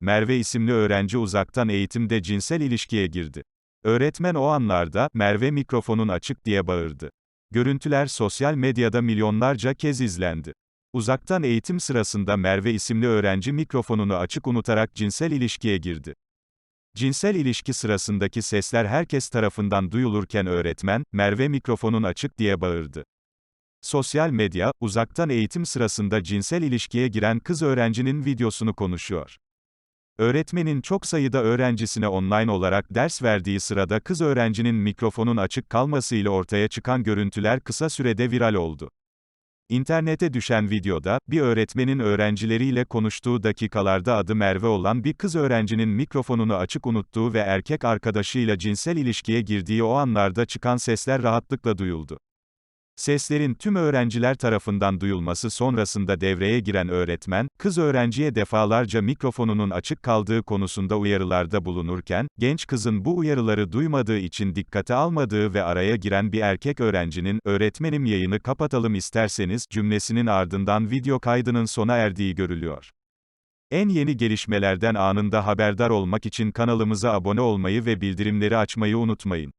Merve isimli öğrenci uzaktan eğitimde cinsel ilişkiye girdi. Öğretmen o anlarda, Merve mikrofonun açık diye bağırdı. Görüntüler sosyal medyada milyonlarca kez izlendi. Uzaktan eğitim sırasında Merve isimli öğrenci mikrofonunu açık unutarak cinsel ilişkiye girdi. Cinsel ilişki sırasındaki sesler herkes tarafından duyulurken öğretmen, Merve mikrofonun açık diye bağırdı. Sosyal medya, uzaktan eğitim sırasında cinsel ilişkiye giren kız öğrencinin videosunu konuşuyor. Öğretmenin çok sayıda öğrencisine online olarak ders verdiği sırada kız öğrencinin mikrofonun açık kalmasıyla ortaya çıkan görüntüler kısa sürede viral oldu. İnternete düşen videoda, bir öğretmenin öğrencileriyle konuştuğu dakikalarda adı Merve olan bir kız öğrencinin mikrofonunu açık unuttuğu ve erkek arkadaşıyla cinsel ilişkiye girdiği o anlarda çıkan sesler rahatlıkla duyuldu. Seslerin tüm öğrenciler tarafından duyulması sonrasında devreye giren öğretmen, kız öğrenciye defalarca mikrofonunun açık kaldığı konusunda uyarılarda bulunurken, genç kızın bu uyarıları duymadığı için dikkate almadığı ve araya giren bir erkek öğrencinin, öğretmenim yayını kapatalım isterseniz, cümlesinin ardından video kaydının sona erdiği görülüyor. En yeni gelişmelerden anında haberdar olmak için kanalımıza abone olmayı ve bildirimleri açmayı unutmayın.